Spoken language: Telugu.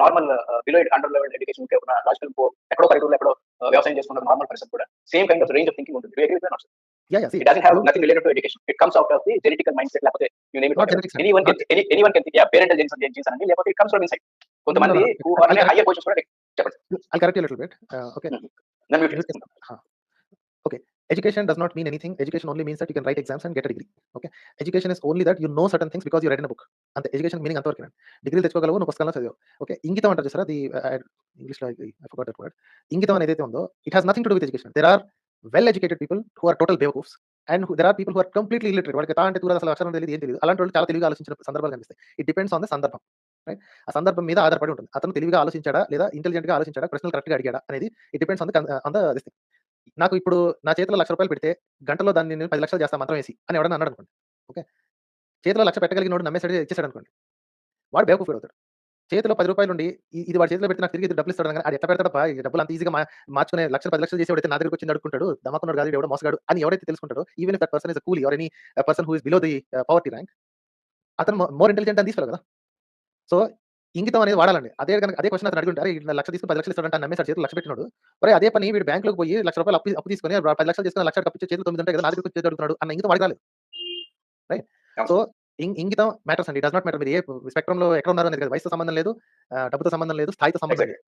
Normal below under level education ఉన్న లాజికల్ ఎక్కడో పల్లెటూరులో ఎక్కడో uh, వ్యవసాయం చేసుకున్న నార్మల్ పర్సన్ కూడా same kind of range of thinking ఉంటుంది. Yeah, yeah. See, it doesn't have nothing related to education it comes out of the genetical mind set లేకపోతే you name Not it genetics, any one can any one can ya parental genes genes అని లేకపోతే ఇట్ కమ్స్ ఫ్రమ్ ఇన్సైడ్ కొంతమంది are హైయర్ పొజిషన్స్ కూడా correct you a little bit. Uh, okay. నన్ను mute Education-. Education does not mean anything. Education only means that you can write exams and get a degree. Okay. Education is only that you know certain things because you read in a book. అంతే. ఎడ్యుకేషన్ మీనింగ్ అంతవరకు డిగ్రీ తెచ్చుకోగలవు? నువ్వు పుస్తకంలో చదివావు. ఓకే ఇంగితం అంటారు చూసారా? ది ఇంగ్లీష్లో ఫర్గాట్ దట్ వర్డ్ ఇంగితం అనేది ఏదైతే ఉందో it has nothing to do with education there are well educated people who are total బేవకూఫ్స్ and there are people who are completely illiterate వాళ్ళకి తా అంటే తూర అసలు అక్షరం తెలియదు ఏం తెలియదు. అలాంటి వాళ్ళు చాలా తెలివిగా ఆలోచించిన సందర్భాలు కనిపిస్తాయి. ఇట్ డిపెండ్స్ ఆన్ ద సందర్భం రైట్ ఆ సందర్భం మీద ఆధారపడి ఉంటుంది. అతను తెలివిగా ఆలోచించాడా లేదా ఇంటెలిజెంట్గా ఆలోచించాడా? ప్రశ్నలు కరెక్ట్గా అడిగాడా అనేది it depends on the on the నాకు ఇప్పుడు నా చేతిలో లక్ష రూపాయలు పెడితే గంటలో దాన్ని నేను పది లక్షలు చేస్తా మంత్రం వేసి అని ఎవడన్నా అన్నాడు అనుకోండి. ఓకే? చేతిలో లక్ష పెట్టగలిగినోడు నమ్మేసాడు ఇచ్చేసాడు అనుకోండి. వాడు బేవకూఫ్ అవుతాడు. చేతిలో పది రూపాయలు ఉండి ఇది వాడు చేతిలో పెడితే నాకు తిరిగి డబ్బులు ఇస్తాడు కానీ అది ఎట్లా పెడతాడప్ప ఈ డబ్బులు అంత ఈజీగా మార్చుకునే లక్షలు పది లక్షలు చేసేవాడైతే నా దగ్గరకు వచ్చి అడుకుంటాడు దమ్మకున్నాడు కాదు ఎవడో మోసగాడు అని ఎవరైతే తెలుసుకుంటాడో even if that person is coolie or any person who is below the poverty rank అతను మోర్ ఇంటెలిజెంట్ అని తీసుకోవాలి కదా. సో ఇంగితం అనేది వాడాలండి. అదే కనుక అదే క్వశ్చన్ అతను అడుగుంటారు ఈ లక్ష తీసుకుని పది లక్షలు ఇస్తాడంటే నమ్మేసాడు చేతులు లక్ష పెట్టినాడు. మరి అదే పని వీడు బ్యాంకులోకి పోయి లక్ష రూపాయలు అప్పు అప్పు తీసుకొని పది లక్షలు తీసుకుని లక్ష కప్పించే చేతులు తొమ్మిది ఉంటాయి కదా నా దగ్గరికి వచ్చి అడుగుతున్నాడు అన్న ఇంగితం రాలేదు. రైట్ సో ఇంగితం మ్యాటర్స్ అండి. డస్ నాట్ మ్యాటర్ మీరు ఏ స్పెక్ట్రమ్లో ఎక్కడ ఉన్నారు అనేది కాదు. వయసుతో సంబంధం లేదు డబ్బుతో సంబంధం లేదు స్థాయితో సంబంధం లేదు.